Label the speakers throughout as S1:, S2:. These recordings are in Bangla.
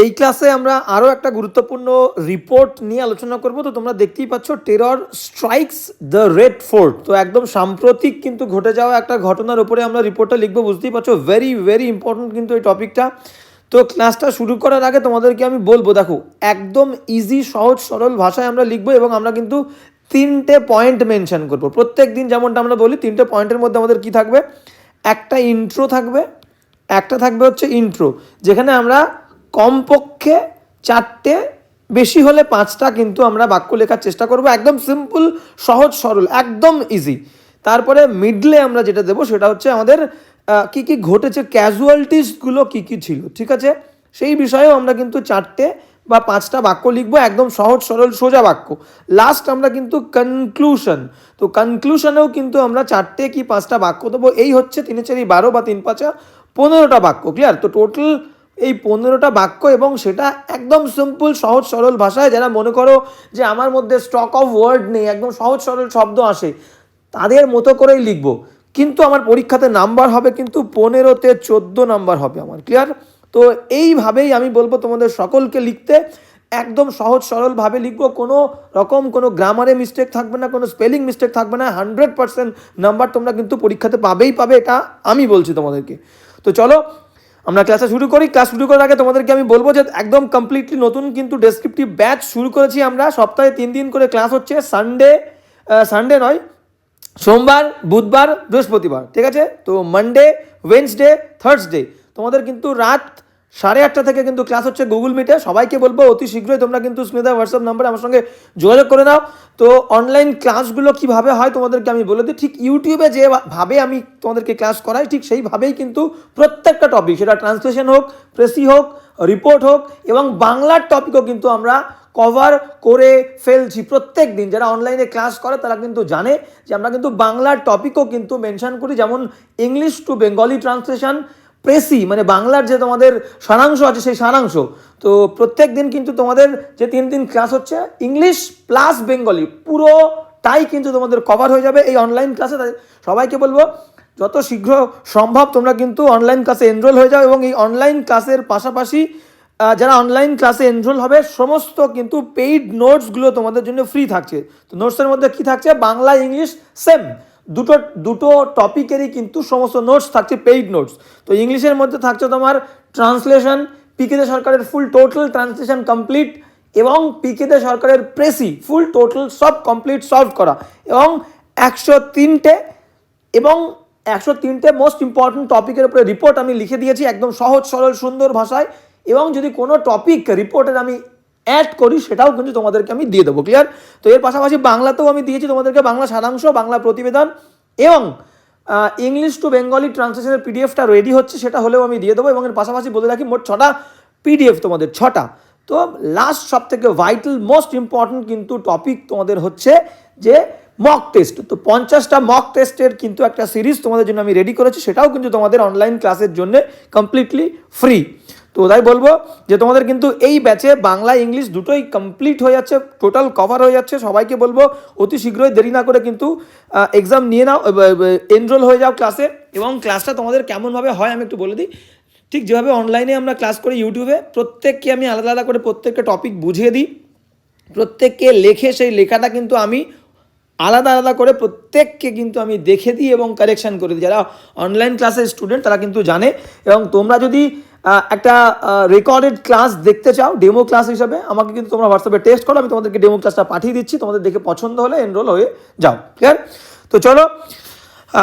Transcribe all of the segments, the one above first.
S1: এই ক্লাসে আমরা আরও একটা গুরুত্বপূর্ণ রিপোর্ট নিয়ে আলোচনা করব। তো তোমরা দেখতেই পাচ্ছ terror strikes the Red Fort তো একদম সাম্প্রতিক কিন্তু ঘটে যাওয়া একটা ঘটনার উপরে আমরা রিপোর্টটা লিখব, বুঝতেই পারছ? ভেরি ভেরি ইম্পর্টেন্ট কিন্তু এই টপিকটা তো ক্লাসটা শুরু করার আগে তোমাদেরকে আমি বলব, দেখো, একদম ইজি সহজ, সরল ভাষায় আমরা লিখব এবং আমরা কিন্তু তিনটে পয়েন্ট মেনশন করব। প্রত্যেক দিন যেমনটা আমরা বলি, তিনটে পয়েন্টের মধ্যে আমাদের কি থাকবে? একটা ইন্ট্রো থাকবে, একটা থাকবে হচ্ছে ইন্ট্রো যেখানে আমরা কমপক্ষে চারটে, বেশি হলে পাঁচটা কিন্তু আমরা বাক্য লেখার চেষ্টা করব। একদম সিম্পল সহজ, সরল, একদম ইজি তারপরে মিডলে আমরা যেটা দেবো সেটা হচ্ছে আমাদের কি কি ঘটেছে ক্যাজুয়ালিটিসগুলো কি কি ছিল, ঠিক আছে? সেই বিষয়েও আমরা কিন্তু চারটে বা পাঁচটা বাক্য লিখব, একদম সহজ, সরল, সোজা বাক্য। লাস্ট আমরা কিন্তু কনক্লুশন তো কনক্লুশনেও কিন্তু আমরা চারটে কি পাঁচটা বাক্য দেবো। এই হচ্ছে তিনে চারি বারো বা তিন পাঁচা পনেরোটা বাক্য ক্লিয়ার তো টোটাল এই পনেরোটা বাক্য এবং সেটা একদম সিম্পল সহজ, সরল ভাষায় যারা মনে করো যে আমার মধ্যে স্টক অফ ওয়ার্ড নেই, একদম সহজ, সরল শব্দ আসে, তাদের মতো করেই লিখব। কিন্তু আমার পরীক্ষাতে নাম্বার হবে, কিন্তু পনেরোতে চোদ্দ নাম্বার হবে আমার ক্লিয়ার তো এইভাবেই আমি বলব তোমাদের সকলকে লিখতে। একদম সহজ, সরলভাবে লিখব, কোনো রকম কোনো গ্রামারে মিস্টেক থাকবে না, কোনো স্পেলিং মিস্টেক থাকবে না হান্ড্রেড পার্সেন্ট নাম্বার তোমরা কিন্তু পরীক্ষাতে পাবেই পাবে, এটা আমি বলছি তোমাদেরকে। তো চলো আমরা ক্লাসে শুরু করি ক্লাস শুরু করার আগে তোমাদেরকে আমি বলব যে একদম কমপ্লিটলি নতুন কিন্তু ডেসক্রিপটিভ ব্যাচ শুরু করেছি আমরা। সপ্তাহে তিন দিন করে ক্লাস হচ্ছে সানডে সানডে নয়, সোমবার, বুধবার, বৃহস্পতিবার, ঠিক আছে? তো মানডে ওয়েন্সডে থার্সডে তোমাদের কিন্তু রাত সাড়ে আটটা থেকে কিন্তু ক্লাস হচ্ছে গুগল মিটে সবাইকে বলব, অতি শীঘ্রই তোমরা কিন্তু স্মিতা হোয়াটসঅ্যাপ নাম্বারে আমার সঙ্গে যোগাযোগ করে নাও। তো অনলাইন ক্লাসগুলো কীভাবে হয় তোমাদেরকে আমি বলে দিই। ঠিক ইউটিউবে যেভাবে আমি তোমাদেরকে ক্লাস করাই, ঠিক সেইভাবেই কিন্তু প্রত্যেকটা টপিক সেটা ট্রান্সলেশন হোক প্রেসি হোক রিপোর্ট হোক এবং বাংলার টপিকও কিন্তু আমরা কভার করে ফেলছি প্রত্যেক দিন যারা অনলাইনে ক্লাস করে তারা কিন্তু জানে যে আমরা কিন্তু বাংলার টপিকও কিন্তু মেনশান করি। যেমন English to Bengali translation precis মানে বাংলার যে তোমাদের সারাংশ আছে সেই সারাংশ। তো প্রত্যেক দিন কিন্তু তোমাদের যে তিন দিন ক্লাস হচ্ছে, ইংলিশ প্লাস বেঙ্গলি, পুরোটাই কিন্তু তোমাদের কভার হয়ে যাবে এই অনলাইন ক্লাসে সবাইকে বলব, যত শীঘ্র সম্ভব তোমরা কিন্তু অনলাইন ক্লাসে এনরোল হয়ে যাও এবং এই অনলাইন ক্লাসের পাশাপাশি যারা অনলাইন ক্লাসে এনরোল হবে, সমস্ত কিন্তু পেইড নোটসগুলো তোমাদের জন্য ফ্রি থাকছে। তো নোটসের মধ্যে কি থাকছে? বাংলা, ইংলিশ সেম দুটো দুটো টপিকেরই কিন্তু সমস্ত নোটস থাকছে পেইড নোটস তো ইংলিশের মধ্যে থাকছে তোমার ট্রান্সলেশন পিকেদে সরকারের ফুল টোটাল ট্রান্সলেশন কমপ্লিট এবং পিকেদে সরকারের প্রেসি ফুল টোটাল সব কমপ্লিট সলভ করা এবং একশো তিনটে এবং একশো তিনটে মোস্ট ইম্পর্টেন্ট টপিকের উপরে রিপোর্ট আমি লিখে দিয়েছি একদম সহজ, সরল, সুন্দর ভাষায় এবং যদি কোনো টপিক রিপোর্টের আমি অ্যাড করি, সেটাও কিন্তু তোমাদেরকে আমি দিয়ে দেবো ক্লিয়ার তো এর পাশাপাশি বাংলাতেও আমি দিয়েছি তোমাদেরকে বাংলা সারাংশ, বাংলা প্রতিবেদন এবং ইংলিশ টু বেঙ্গলি ট্রান্সলেশনের পিডিএফটা রেডি হচ্ছে, সেটা হলেও আমি দিয়ে দেবো এবং এর পাশাপাশি বলে রাখি মোট ছটা পিডিএফ তোমাদের, ছটা। তো লাস্ট সব থেকে ভাইটাল মোস্ট ইম্পর্টেন্ট কিন্তু টপিক তোমাদের হচ্ছে যে মক টেস্ট তো পঞ্চাশটা মক টেস্টের কিন্তু একটা সিরিজ তোমাদের জন্য আমি রেডি করেছি, সেটাও কিন্তু তোমাদের অনলাইন ক্লাসের জন্য কমপ্লিটলি ফ্রি তো তাই বলব যে তোমাদের কিন্তু এই ব্যাচে বাংলা, ইংলিশ দুটোই কমপ্লিট হয়ে যাচ্ছে টোটাল কভার হয়ে যাচ্ছে। সবাইকে বলব, অতি শীঘ্রই দেরি না করে কিন্তু এক্সাম নিয়ে নাও এনরোল হয়ে যাও ক্লাসে এবং ক্লাসটা তোমাদের কেমনভাবে হয় আমি একটু বলে দিই। ঠিক যেভাবে অনলাইনে আমরা ক্লাস করি ইউটিউবে প্রত্যেককে আমি আলাদা আলাদা করে প্রত্যেককে টপিক বুঝিয়ে দিই। প্রত্যেককে লেখে সেই লেখাটা কিন্তু আমি আলাদা আলাদা করে প্রত্যেককে কিন্তু আমি দেখে দিই এবং কারেকশন করে দিই। যারা অনলাইন ক্লাসের স্টুডেন্ট তারা কিন্তু জানে এবং তোমরা যদি একটা রেকর্ডেড ক্লাস দেখতে চাও ডেমো ক্লাস হিসাবে, আমাকে কিন্তু তোমরা হোয়াটসঅ্যাপে টেস্ট করো, আমি তোমাদেরকে ডেমো ক্লাসটা পাঠিয়ে দিচ্ছি, তোমাদের দেখে পছন্দ হলে এনরোল হয়ে যাও ক্লিয়ার তো চলো,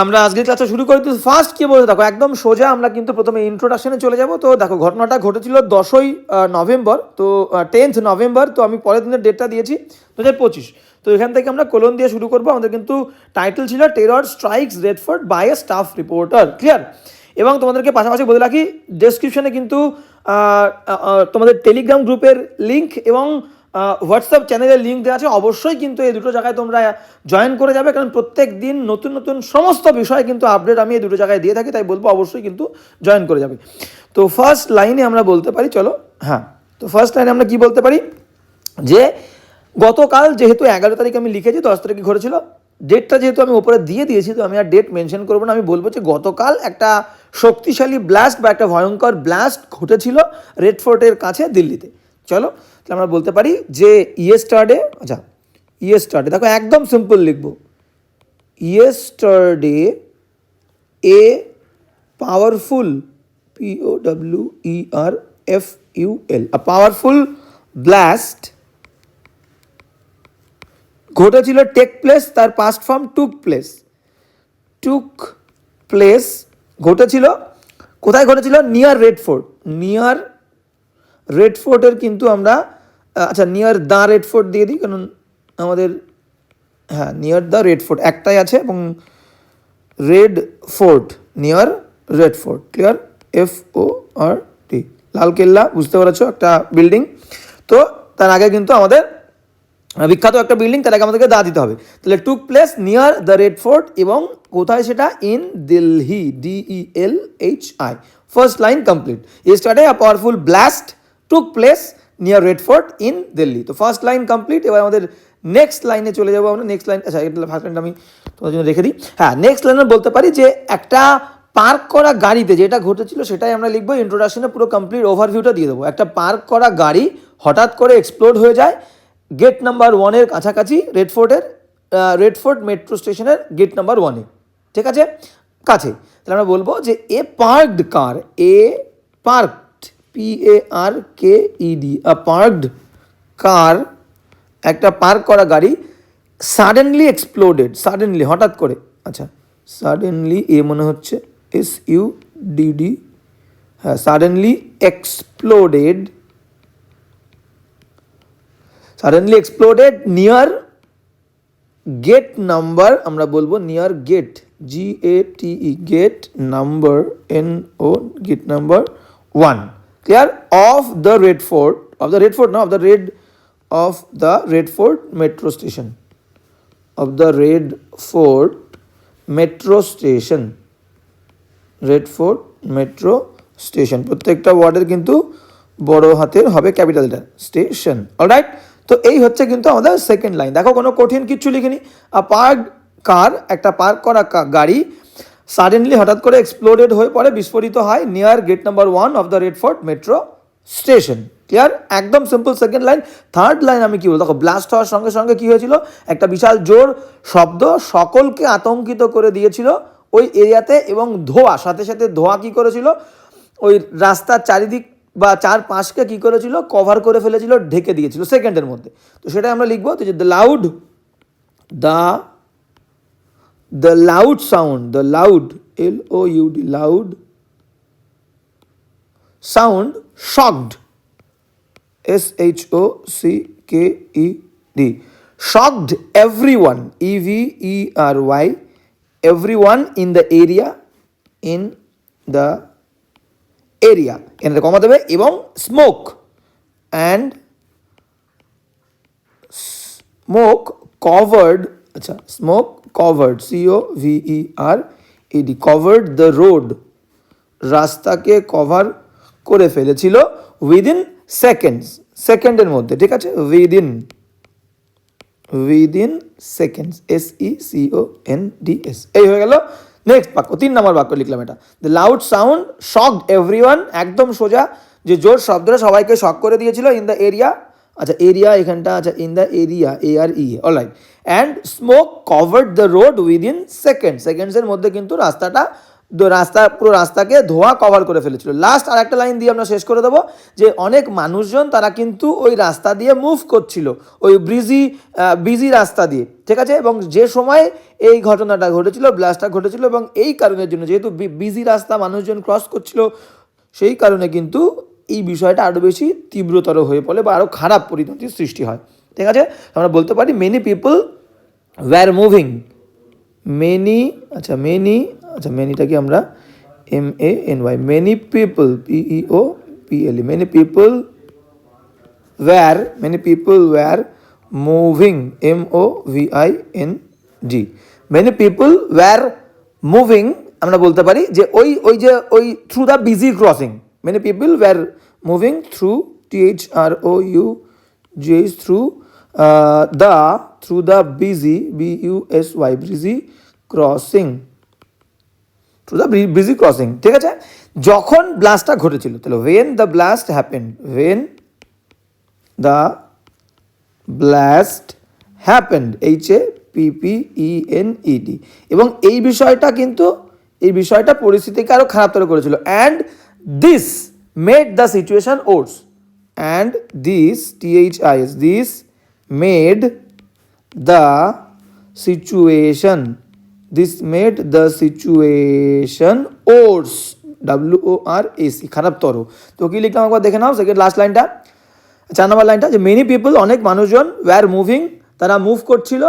S1: আমরা আজকের ক্লাসটা শুরু করি তো ফার্স্ট কি বলতে দেখো, একদম সোজা আমরা কিন্তু প্রথমে ইন্ট্রোডাকশনে চলে যাব। তো দেখো, ঘটনাটা ঘটেছিল দশই নভেম্বর, তো টেন্থ নভেম্বর, তো আমি পরের দিনের ডেটটা দিয়েছি দু হাজার পঁচিশ। তো এখান থেকে আমরা কোলন দিয়ে শুরু করব। আমাদের কিন্তু টাইটেল ছিল terror strikes Red Fort by a staff reporter clear এবং তোমাদেরকে পাশাপাশি বলে রাখি ডেসক্রিপশনে কিন্তু তোমাদের টেলিগ্রাম গ্রুপের লিঙ্ক এবং হোয়াটসঅ্যাপ চ্যানেলের লিঙ্ক দেওয়া আছে। অবশ্যই কিন্তু এই দুটো জায়গায় তোমরা জয়েন করে যাবে, কারণ প্রত্যেক দিন নতুন নতুন সমস্ত বিষয় কিন্তু আপডেট আমি এই দুটো জায়গায় দিয়ে থাকি, তাই বলব অবশ্যই কিন্তু জয়েন করে যাবে। তো ফার্স্ট লাইনে আমরা বলতে পারি, চলো হ্যাঁ তো ফার্স্ট লাইনে আমরা কি বলতে পারি? যে, গতকাল যেহেতু এগারো তারিখ আমি লিখেছি, দশ তারিখে ঘটেছিল ডেটটা যেহেতু আমি ওপরে দিয়ে দিয়েছি, তো আমি আর ডেট মেনশন করব না, আমি বলব যে গতকাল একটা শক্তিশালী ব্লাস্ট বা একটা ভয়ঙ্কর ব্লাস্ট ঘটেছিল রেড ফোর্টের কাছে দিল্লিতে। চলো, তাহলে আমরা বলতে পারি যে ইয়েস্টারডে আচ্ছা ইয়েস্টারডে দেখো একদম সিম্পল লিখব। Yesterday a powerful P O W E R F U L a powerful blast ঘটেছিল টেক প্লেস তার past form took place took place ঘটেছিল? কোথায় ঘটেছিল? Near Red Fort near Red ফোর্টের কিন্তু আমরা আচ্ছা নিয়ার দ্য রেড ফোর্ট দিয়ে দিই, কারণ আমাদের হ্যাঁ নিয়ার দ্য রেড ফোর্ট একটাই আছে এবং Red Fort near Red Fort clear F O R T Lal Qila বুঝতে পেরেছ, একটা বিল্ডিং তো, তার আগে কিন্তু আমাদের বিখ্যাত একটা বিল্ডিং আগে আমাদেরকে দা দিতে হবে। তাহলে took place near the Red Fort এবং কোথায় সেটা? In Delhi D E L H I first line complete স্টার্টে a powerful blast took place near Red Fort in Delhi তো ফার্স্ট লাইন কমপ্লিট এবার আমাদের নেক্সট লাইনে চলে যাব আমরা। নেক্সট লাইন আচ্ছা এটা ফার্স্ট লাইনটা আমি তোমার জন্য রেখে দিই। হ্যাঁ নেক্সট লাইনে বলতে পারি যে একটা পার্ক করা গাড়িতে যেটা ঘটেছিল, সেটাই আমরা লিখব। ইন্ট্রোডাকশনে পুরো কমপ্লিট ওভারভিউটা দিয়ে দেবো। একটা পার্ক করা গাড়ি হঠাৎ করে এক্সপ্লোড হয়ে যায় গেট নাম্বার ওয়ানের কাছাকাছি রেড ফোর্টের রেড ফোর্ট মেট্রো স্টেশনের গেট নাম্বার ওয়ানে ঠিক আছে? কাছে। তাহলে আমরা বলব যে a parked car a parked P A R K E D a parked car একটা পার্ক করা গাড়ি সাডেনলি এক্সপ্লোডেড সাডেনলি হঠাৎ করে। আচ্ছা সাডেনলি এ মনে হচ্ছে এস ইউ ডিডি হ্যাঁ suddenly exploded suddenly exploded near gate number আমরা বলব near gate G A T E gate number N O gate number one clear of the Red Fort of the Red Fort না of the Red of the Red Fort metro station of the Red Fort metro station Red Fort metro station প্রত্যেকটা ওয়ার্ডের কিন্তু বড় হাতের হবে ক্যাপিটালটা স্টেশন অলরাইট তো এই হচ্ছে কিন্তু আমাদের সেকেন্ড লাইন দেখো, কোনো কঠিন কিচ্ছু লিখিনি। আ পার্ক কার একটা পার্ক করা গাড়ি সাডেনলি হঠাৎ করে এক্সপ্লোডেড হয়ে পড়ে, বিস্ফোরিত হয় near gate number one of the Red Fort metro station clear একদম simple second line third line আমি কি বলব? দেখো ব্লাস্ট হওয়ার সঙ্গে সঙ্গে কি হয়েছিল? একটা বিশাল জোর শব্দ সকলকে আতঙ্কিত করে দিয়েছিল ওই এরিয়াতে এবং ধোয়া, সাথে সাথে ধোয়া কি করেছিল? ওই রাস্তার চারিদিক বা চার পাঁচকে কি করেছিল? কভার করে ফেলেছিল, ঢেকে দিয়েছিল সেকেন্ডের মধ্যে। তো সেটাই আমরা লিখব তো যে the loud the the loud sound the loud L O U D loud sound shocked S H O C K E D shocked every one E V E R Y every one in the area in the area এখানে কমা দেবে এবং স্মোক অ্যান্ড স্মোক কভার্ড আচ্ছা smoke covered C O V E R E D covered the road রাস্তাকে কভার করে ফেলেছিল উইদিন সেকেন্ডস সেকেন্ডের মধ্যে, ঠিক আছে? Within within seconds S E C O N D S এই হয়ে গেল নেক্সট বাক্য, তিন নম্বর বাক্য লিখলাম এটা। The loud sound shocked every একদম সোজা, যে জোর শব্দটা সবাইকে শক করে দিয়েছিল ইন দ্য এরিয়া আচ্ছা এরিয়া এখানটা আচ্ছা in the area A R E alright and smoke covered the road within second সেকেন্ডসের মধ্যে কিন্তু রাস্তাটা রাস্তা, পুরো রাস্তাকে ধোয়া কভার করে ফেলেছিল। লাস্ট আর একটা লাইন দিয়ে আমরা শেষ করে দেবো যে, অনেক মানুষজন তারা কিন্তু ওই রাস্তা দিয়ে মুভ করছিল, ওই ব্রিজি বিজি রাস্তা দিয়ে, ঠিক আছে? এবং যে সময় এই ঘটনাটা ঘটেছিল ব্লাস্টটা ঘটেছিল এবং এই কারণের জন্য যেহেতু বিজি রাস্তা মানুষজন ক্রস করছিল, সেই কারণে কিন্তু এই বিষয়টা আরও বেশি তীব্রতর হয়ে পড়ে বা আরও খারাপ পরিণতির সৃষ্টি হয়, ঠিক আছে? আমরা বলতে পারি many people were moving many আচ্ছা মেনি আচ্ছা মেনিটা কি আমরা M A N Y many people P E O P L many people were many people were moving M O V I N G many people were moving আমরা বলতে পারি যে ওই ওই যে, ওই through the busy crossing many people were moving through T H R O U G H through the through the busy B U S Y busy crossing to the busy crossing ঠিক আছে? যখন ব্লাস্টটা ঘটেছিল, তাহলে when the blast happen when the blast happened H A P P E N E D এবং এই বিষয়টা কিন্তু, এই বিষয়টা পরিস্থিতিকে আরও খারাপতর করেছিল। And this made the situation worse and this T H I S this made the situation this made the situation worse W O R S E খারাপতর তো কি লিখলাম একবার দেখে নাও সেকেন্ড লাস্ট লাইনটা চার নম্বর লাইনটা যে মেনি পিপল অনেক মানুষজন ওয়্যার মুভিং তারা মুভ করছিল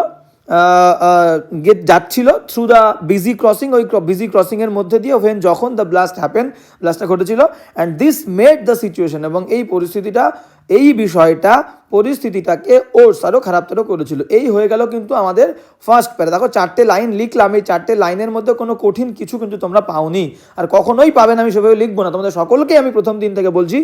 S1: গেট যাচ্ছিল থ্রু দ্য বিজি ক্রসিং ওই বিজি ক্রসিংয়ের মধ্যে দিয়ে ওভেন যখন দ্য ব্লাস্ট হ্যাপেন ব্লাস্টটা ঘটেছিল। And this made the situation এবং এই পরিস্থিতিটা এই বিষয়টা পরিস্থিতিটাকে ওর্স আরও খারাপতর করেছিল। এই হয়ে গেল কিন্তু আমাদের ফার্স্ট প্যারা দেখো, চারটে লাইন লিখলাম, এই চারটে লাইনের মধ্যে কোনো কঠিন কিছু কিন্তু তোমরা পাওনি। আর কখনোই পাবে না, আমি সেভাবে লিখব না। তোমাদের সকলকে আমি প্রথম দিন থেকে বলছি,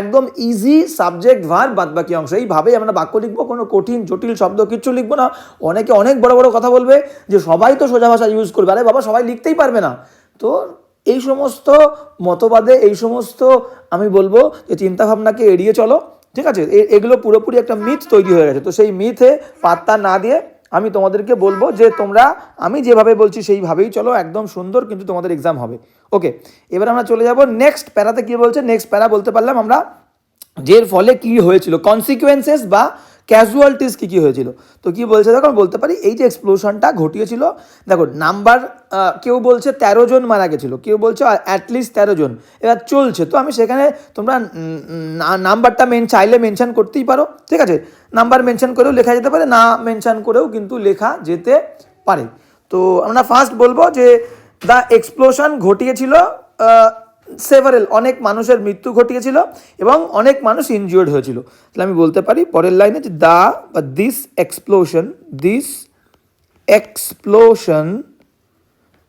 S1: একদম ইজি সাবজেক্ট ভার বাদ বাকি অংশ। এইভাবেই আমরা বাক্য লিখব, কোনো কঠিন, জটিল শব্দ কিচ্ছু লিখব না। অনেকে অনেক বড় বড় কথা বলবে যে, সবাই তো সোজা ভাষা ইউজ করবে। আরে বাবা, সবাই লিখতেই পারবে না। তো এই সমস্ত মতবাদে, এই সমস্ত আমি বলব যে, চিন্তাভাবনাকে এড়িয়ে চলো। ঠিক আছে? এগুলো পুরোপুরি একটা মিথ তৈরি হয়ে গেছে। তো সেই মিথে পাত্তা না দিয়ে আমি তোমাদেরকে বলব যে তোমরা, আমি যেভাবে বলছি সেইভাবেই চলো, একদম সুন্দর কিন্তু তোমাদের এক্সাম হবে। ওকে এবার আমরা চলে যাব নেক্সট প্যারাতে। কি বলছে? নেক্সট প্যারা বলতে পারলাম আমরা যের ফলে কি হয়েছিল। কনসিকুয়েন্সেস বা ক্যাজুয়ালিটিস কী কী হয়েছিল? তো কি বলছে দেখো বলতে পারি এই যে এক্সপ্লোশনটা ঘটিয়েছিল, দেখো নাম্বার কেউ বলছে তেরো জন মারা গেছিল, কেউ বলছে অ্যাটলিস্ট তেরো জন, এবার চলছে। তো আমি সেখানে তোমরা নাম্বারটা মেন চাইলে মেনশান করতেই পারো, ঠিক আছে? নাম্বার মেনশন করেও লেখা যেতে পারে, না মেনশান করেও কিন্তু লেখা যেতে পারে। তো আমরা ফার্স্ট বলব যে দ্য এক্সপ্লোশন ঘটিয়েছিল সেভারেল অনেক মানুষের মৃত্যু ঘটিয়েছিল এবং অনেক মানুষ ইনজিওর্ড হয়েছিল। তাহলে আমি বলতে পারি, পরের লাইনে যে দা বা this explosion this explosion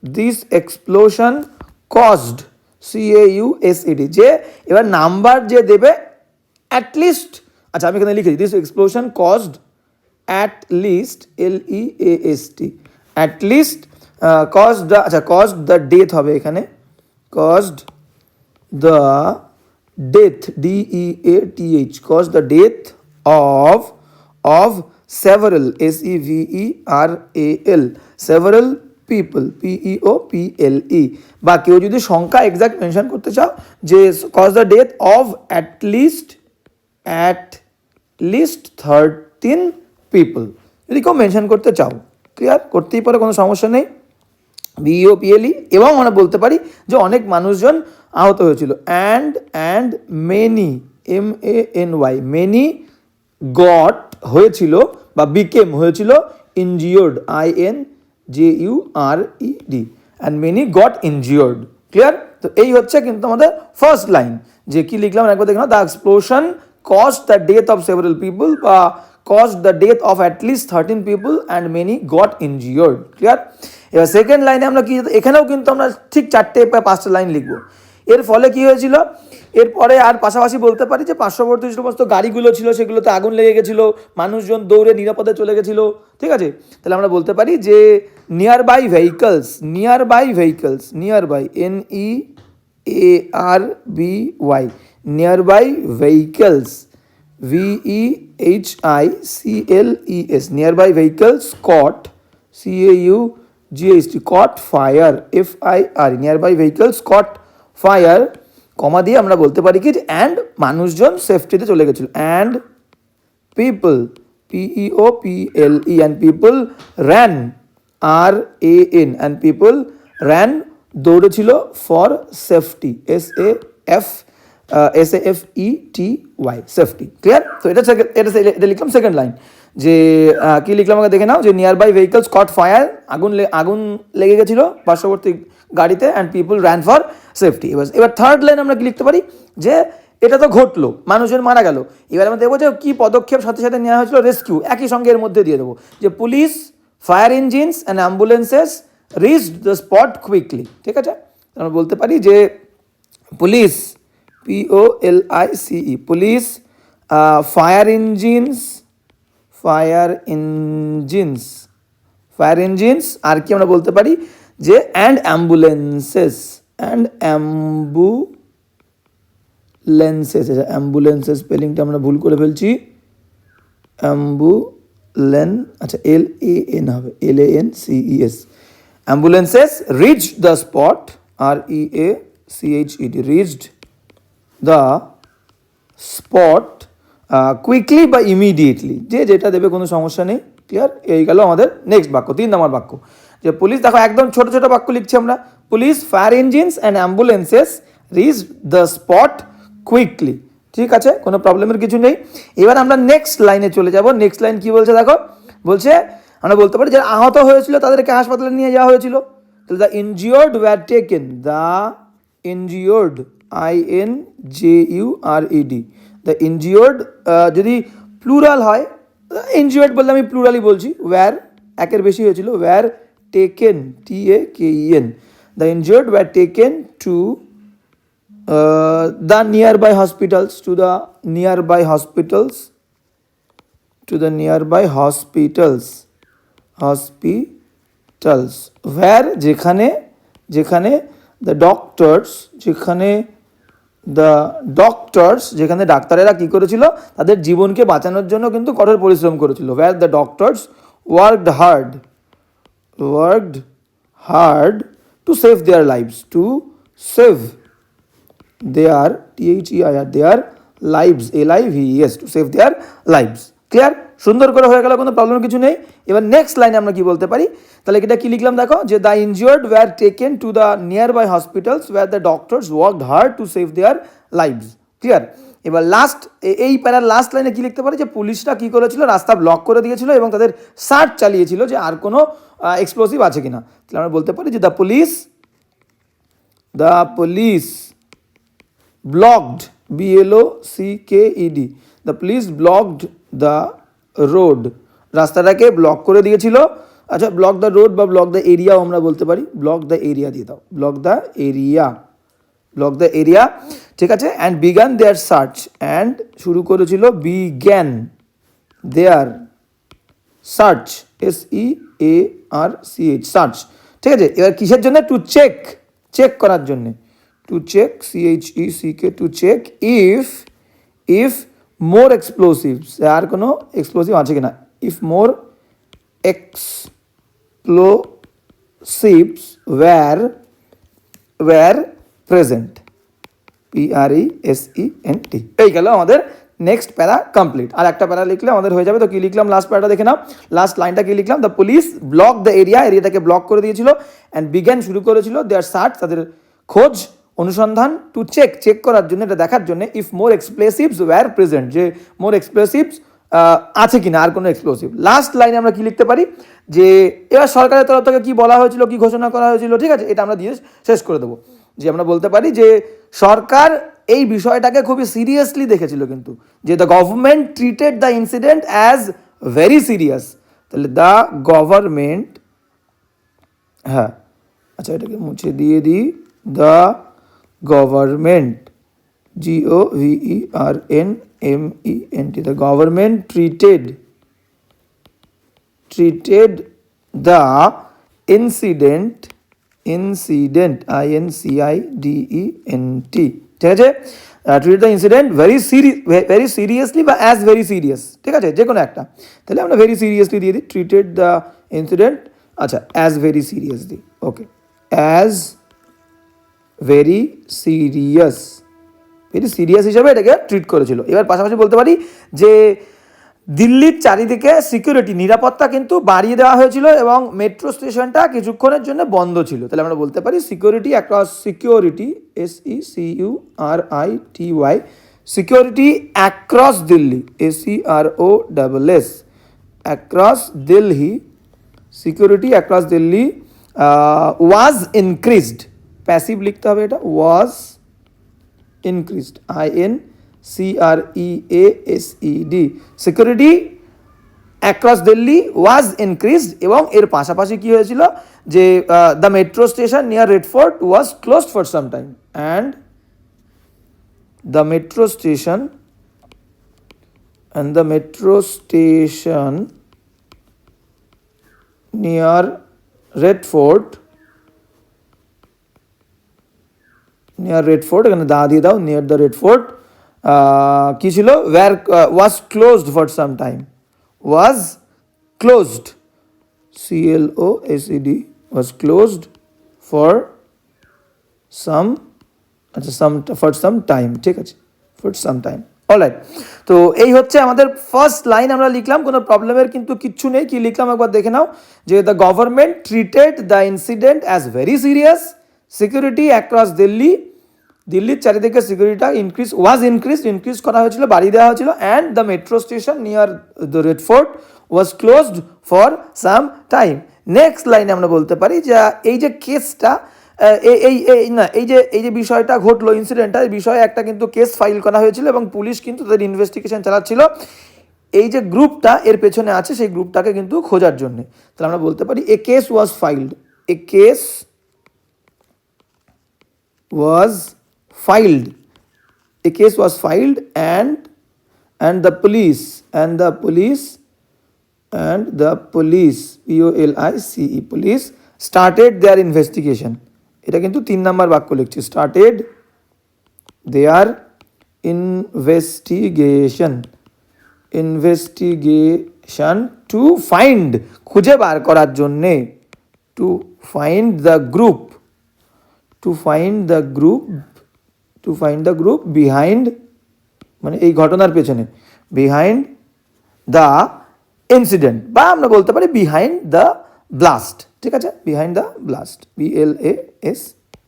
S1: this explosion caused C A U S E D যে এবার নাম্বার যে দেবে অ্যাটলিস্ট আচ্ছা আমি এখানে লিখেছি this explosion caused at least L E S T at least cause the আচ্ছা কজ দ্য ডেথ হবে এখানে caused the death, d e a t h caused the death of of several, s e v e r a l, several p e o p l e. বা কেউ যদি সংখ্যা এক্সাক্ট মেনশন করতে চাও, যে cause the death of at least at least thirteen people যদি কেউ মেনশন করতে চাও ক্লিয়ার করতেই পারে, কোনো সমস্যা নেই। বিও পিএলই এবং আমরা বলতে পারি যে অনেক মানুষজন আহত হয়েছিল। And and many M A N Y many got হয়েছিল বা বিকেম হয়েছিল injured I N J U R E D and many got injured clear তো এই হচ্ছে কিন্তু আমাদের ফার্স্ট লাইন যে কি লিখলাম? একবার দেখলাম the explosion cause the death of several people বা cause the death of at least thirteen people and many got injured clear এবার সেকেন্ড লাইনে আমরা কি, এখানেও কিন্তু আমরা ঠিক চারটে বা পাঁচটা লাইন লিখব। এর ফলে কি হয়েছিল? এরপরে আর পাশাপাশি বলতে পারি যে পার্শ্ববর্তী সমস্ত গাড়িগুলো ছিল, সেগুলোতে আগুন লেগে গেছিল, মানুষজন দৌড়ে নিরাপদে চলে গেছিল, ঠিক আছে? তাহলে আমরা বলতে পারি যে nearby vehicles nearby vehicles nearby N E A R B Y nearby vehicles V E H I C L E S nearby vehicles caught C A U G S T caught fire F I R nearby vehicles caught fire, comma দিয়ে আমরা বলতে পারি কি যে অ্যান্ড মানুষজন সেফটিতে চলে গেছিল। And people P E O P L E and people ran R A N and people ran দৌড়েছিল for safety S A F S A F E T Y safety clear তো এটা এটা এটা লিখলাম সেকেন্ড লাইন যে কি লিখলাম আমাকে দেখে নাও? যে near by vehicles caught fire আগুন আগুন লেগে গেছিল, পার্শ্ববর্তী গাড়িতে and people ran for safety এবার এবার থার্ড লাইন আমরা কি লিখতে পারি? যে এটা তো ঘটলো, মানুষজন মারা গেল। এবার আমরা দেখব যে কী পদক্ষেপ সাথে সাথে নেওয়া হয়েছিল? রেস্কিউ একই সঙ্গে এর মধ্যে দিয়ে দেবো। যে police fire engines and ambulances reach the spot quickly ঠিক আছে? আমরা বলতে পারি যে police P O L I C E police fire engines fire engines fire engines আর কি আমরা বলতে পারি? যে and ambulances and ambulances ambulances স্পেলিংটা আমরা ভুল করে ফেলছি। অ্যাম্বুলেন আচ্ছা এল এ এন হবে L A N C E S ambulances reach the spot R E A C H E D reached the spot quickly বা ইমিডিয়েটলি যে যেটা দেবে কোনো সমস্যা নেই ক্লিয়ার এই গেল আমাদের নেক্সট বাক্য, তিন নম্বর বাক্য। যে পুলিশ, দেখো একদম ছোট ছোট বাক্য লিখছি আমরা। Police, fire engines and ambulances reach the spot quickly ঠিক আছে? কোনো প্রবলেমের কিছু নেই। এবার আমরা নেক্সট লাইনে চলে যাব। নেক্সট লাইন কি বলছে দেখো? বলছে, আমরা বলতে পারি যারা আহত হয়েছিল তাদেরকে হাসপাতালে নিয়ে যাওয়া হয়েছিল। তাহলে the injured were taken the injured I N J U R E D the injured যদি প্লুরাল হয় ইনজিওর্ড বললে আমি প্লুরালই বলছি। ওয়্যার একের বেশি হয়েছিল। Were taken T A K E N the injured were taken to the nearby hospitals, to the nearby hospitals, to the nearby hospitals hospitals, where যেখানে যেখানে the doctors, যেখানে দ্য ডক্টরস যেখানে ডাক্তারেরা কি করেছিল, তাদের জীবনকে বাঁচানোর জন্য কিন্তু কঠোর পরিশ্রম করেছিল were the doctors worked hard worked hard to save their lives to save their T H E I R their lives L I V S to save their lives clear সুন্দর করে হয়ে গেল, কোনো প্রবলেম কিছু নেই। এবার নেক্সট লাইনে আমরা কি বলতে পারি? তাহলে এটা কি লিখলাম দেখো? যে the injured were taken to the nearby hospitals were the doctors work hard to save their lives clear এবার লাস্ট এই প্যারার লাস্ট লাইনে কি লিখতে পারে? যে পুলিশরা কি করেছিল? রাস্তা ব্লক করে দিয়েছিল এবং তাদের সার্চ চালিয়েছিল যে আর কোনো এক্সপ্লোসিভ আছে কিনা। তাহলে আমরা বলতে পারি যে the police the police blocked c k e d, the police blocked the road. রাস্তাটাকে ব্লক করে দিয়েছিল। আচ্ছা ব্লক দ্য রোড বা ব্লক দ্য এরিয়াও আমরা বলতে পারি। ব্লক দ্য এরিয়া দিয়ে দাও। Block the area block the area ঠিক আছে? And began their search and শুরু করেছিল began their search S E A R C H search ঠিক আছে? এবার কিসের জন্য? টু চেক চেক করার জন্যে। To check C H E C K to check if if more explosives আর কোনো এক্সপ্লোসিভ আছে কিনা? If more explosives were were present P R E S E N T এই গেল আমাদের নেক্সট প্যারা কমপ্লিট আর একটা প্যারা লিখলে আমাদের হয়ে যাবে। তো কি লিখলাম? লাস্ট প্যারাটা দেখে নাও। লাস্ট লাইনটা কি লিখলাম? The police block the area এরিয়াটাকে block করে দিয়েছিল। অ্যান্ড বিজ্ঞান শুরু করেছিল দেয়ার সার্চ তাদের খোঁজ, অনুসন্ধান টু চেক চেক করার জন্য, এটা দেখার জন্য if more explosives were present যে মোর এক্সপ্লেসিভস আছে কি না আর কোনো এক্সপ্লোসিভ লাস্ট লাইনে আমরা কি লিখতে পারি? যে এবার সরকারের তরফ থেকে কি বলা হয়েছিল, কি ঘোষণা করা হয়েছিল, ঠিক আছে? এটা আমরা দিয়ে শেষ করে দেবো। যে আমরা বলতে পারি যে সরকার এই বিষয়টাকে খুবই সিরিয়াসলি দেখেছিল কিন্তু, যে the government treated the incident as very serious তাহলে দ্য গভর্নমেন্ট হ্যাঁ আচ্ছা এটাকে মুছে দিয়ে দিই the government G O V E R N M E N T the government treated treated the incident incident, i n c i d e n t. ঠিক আছে? Treat the incident very serious very seriously বা অ্যাজ ভেরি সিরিয়াস ঠিক আছে? যে কোনো একটা। তাহলে আমরা ভেরি সিরিয়াসলি দিয়ে দিই ট্রিটেড দ্য ইনসিডেন্ট আচ্ছা অ্যাজ ভেরি সিরিয়াস দিই okay as very serious very serious হিসাবে এটাকে ট্রিট করেছিল। এবার পাশাপাশি বলতে পারি যে দিল্লির চারিদিকে সিকিউরিটি নিরাপত্তা কিন্তু বাড়িয়ে দেওয়া হয়েছিল এবং মেট্রো স্টেশনটা কিছুক্ষণের জন্য বন্ধ ছিল। তাহলে আমরা বলতে পারি security across security S E C U R I T Y security across Delhi S R O double S across Delhi security across Delhi was increased passive লিখতে হবে এটা was increased I n c r e a s e d. Security across Delhi was increased এবং এর পাশাপাশি কি হয়েছিল? যে the metro station near Red Fort was closed for some time and the metro station and the metro station near Red Fort near Red Fort এখানে দা দিয়ে দাও নিয়ার দ্য রেড ফোর্ট কী ছিল were was closed for some time was closed C L O S E D was closed for some আচ্ছা সাম ফর সাম টাইম ঠিক আছে ফর সাম টাইম অলরাইট তো এই হচ্ছে আমাদের ফার্স্ট লাইন আমরা লিখলাম কোনো প্রবলেমের কিন্তু কিচ্ছু নেই কি লিখলাম একবার দেখে নাও যে the government treated the incident as very serious security across Delhi দিল্লির চারিদিকে সিকিউরিটিটা ইনক্রিজ ওয়াজ ইনক্রিজ ইনক্রিজ করা হয়েছিল বাড়িয়ে দেওয়া হয়েছিল and the metro station near the Red Fort was closed for some time next লাইনে আমরা বলতে পারি যে, এই যে কেসটা এই এই না, এই যে এই যে বিষয়টা ঘটলো ইনসিডেন্টটা এই বিষয়ে একটা কিন্তু কেস ফাইল করা হয়েছিল এবং পুলিশ কিন্তু তাদের ইনভেস্টিগেশন চালাচ্ছিল। এই যে গ্রুপটা এর পেছনে আছে, সেই গ্রুপটাকে কিন্তু খোঁজার জন্য। তাহলে আমরা বলতে পারি a case was filed a case was filed a case was filed and and the police and the police and the police p o l i c e police started their investigation এটা কিন্তু তিন নাম্বার বাক্য লিখছি started their investigation investigation to find খুঁজে বার করার জন্যে to find the group to find the group to find the group behind মানে এই ঘটনার পেছনে বিহাইন্ড দ্য ইনসিডেন্ট বা আমরা বলতে পারি বিহাইন্ড দ্য ব্লাস্ট ঠিক আছে? Behind the blast B L A S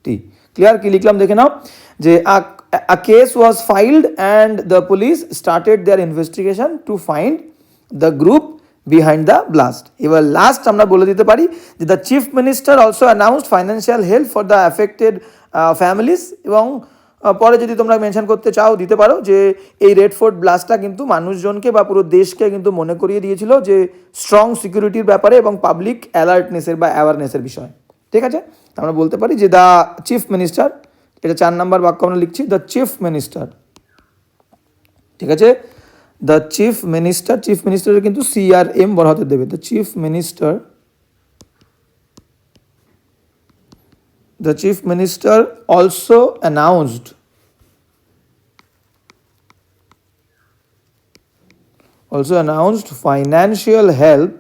S1: T clear কি লিখলাম দেখে নাও, যে a case was filed and the police started their investigation to find the group behind the blast এবার লাস্ট আমরা বলে দিতে পারি যে the chief minister also announced financial help for the affected families এবং পরে যদি তোমরা মেনশন করতে চাও, দিতে পারো যে এই রেড ফোর্ট ব্লাস্টটা কিন্তু মানুষজনকে বা পুরো দেশকে কিন্তু মনে করিয়ে দিয়েছিল যে স্ট্রং সিকিউরিটির ব্যাপারে এবং পাবলিক অ্যালার্টনেসের বা অ্যাওয়ারনেসের বিষয়। ঠিক আছে? আমরা বলতে পারি যে দ্য চিফ মিনিস্টার এটা চার নাম্বার বাক্য আমরা লিখছি দ্য চিফ মিনিস্টার ঠিক আছে? দ্য চিফ মিনিস্টার চিফ মিনিস্টারের কিন্তু সিআরএম বড় হাতে দেবে। The chief minister the chief minister also announced also announced financial help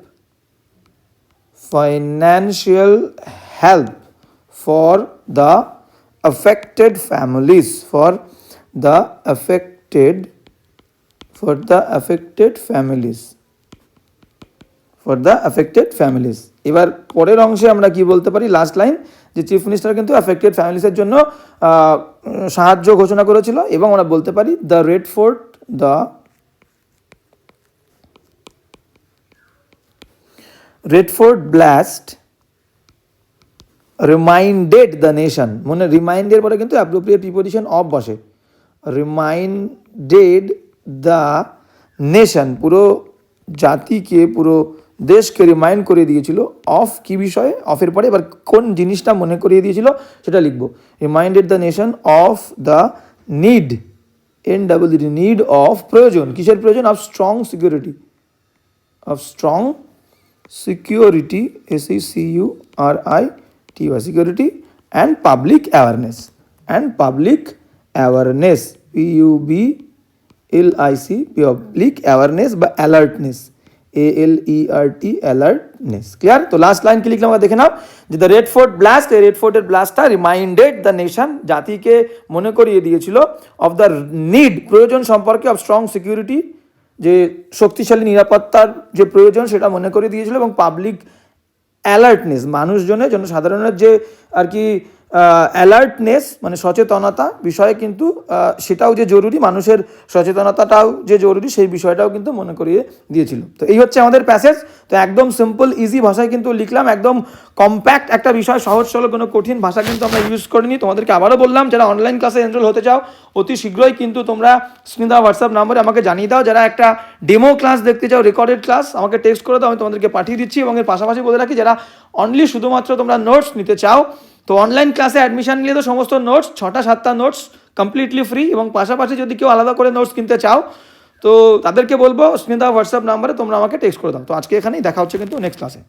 S1: financial help for the affected families for the affected for the affected families for the affected families এবার পরের অংশে আমরা কি বলতে পারি লাস্ট লাইন যে চিফ মিনিস্টার কিন্তু অ্যাফেক্টেড ফ্যামিলিসের জন্য সাহায্য ঘোষণা করেছিল এবং আমরা বলতে পারি the red fort the red fort blast reminded the nation মনে রিমাইন্ডের পরে কিন্তু অ্যাপ্রোপ্রিয়েট প্রিপোজিশন অফ বসে। রিমাইন্ডেড দ্য নেশন পুরো জাতিকে, পুরো দেশকে রিমাইন্ড করে দিয়েছিল অফ কি বিষয়ে? অফের পরে এবার কোন জিনিসটা মনে করিয়ে দিয়েছিল সেটা লিখব। Reminded the nation of the need N double need of প্রয়োজন। কিসের প্রয়োজন? Of strong security of strong security s e c u r i t y security and public awareness. And public awareness, p u b l i c, public awareness বা alertness. A L E R T alertness clear তো লাস্ট লাইন কি লিখলাম আমরা দেখে নাও যে দ্য রেড ফোর্ট ব্লাস্ট এই রেড ফোর্টের ব্লাস্টটা রিমাইন্ডেড দ্য নেশন জাতিকে মনে করিয়ে দিয়েছিল অফ দ্য নিড প্রয়োজন সম্পর্কে অফ স্ট্রং সিকিউরিটি যে শক্তিশালী নিরাপত্তার যে প্রয়োজন সেটা মনে করে দিয়েছিল এবং পাবলিক অ্যালার্টনেস মানুষজনের জন্য সাধারণের যে আর কি অ্যালার্টনেস মানে সচেতনতা বিষয়ে কিন্তু সেটাও যে জরুরি, মানুষের সচেতনতাটাও যে জরুরি, সেই বিষয়টাও কিন্তু মনে করিয়ে দিয়েছিল। তো এই হচ্ছে আমাদের প্যাসেজ তো একদম সিম্পল ইজি ভাষায় কিন্তু লিখলাম, একদম কম্প্যাক্ট একটা বিষয়, সহজ, সরল, কোনো কঠিন ভাষা কিন্তু আমরা ইউজ করিনি। তোমাদেরকে আবারও বললাম, যারা অনলাইন ক্লাসে এনরোল হতে চাও, অতি শীঘ্রই কিন্তু তোমরা স্মিতা হোয়াটসঅ্যাপ নাম্বারে আমাকে জানিয়ে দাও। যারা একটা ডেমো ক্লাস দেখতে চাও রেকর্ডেড ক্লাস আমাকে টেক্সট করে দাও, আমি তোমাদেরকে পাঠিয়ে দিচ্ছি এবং এর পাশাপাশি বলে রাখি, যারা অনলি শুধুমাত্র তোমরা নোটস নিতে চাও তো অনলাইন ক্লাসে অ্যাডমিশন নিলে তো সমস্ত নোটস ছটা, সাতটা নোটস কমপ্লিটলি ফ্রি এবং পাশাপাশি যদি কেউ আলাদা করে নোটস কিনতে চাও, তো তাদেরকে বলব, স্মিতা হোয়াটসঅ্যাপ নাম্বারে তোমরা আমাকে টেক্সট করে দাও। তো আজকে এখানেই দেখা হচ্ছে কিন্তু নেক্সট ক্লাসে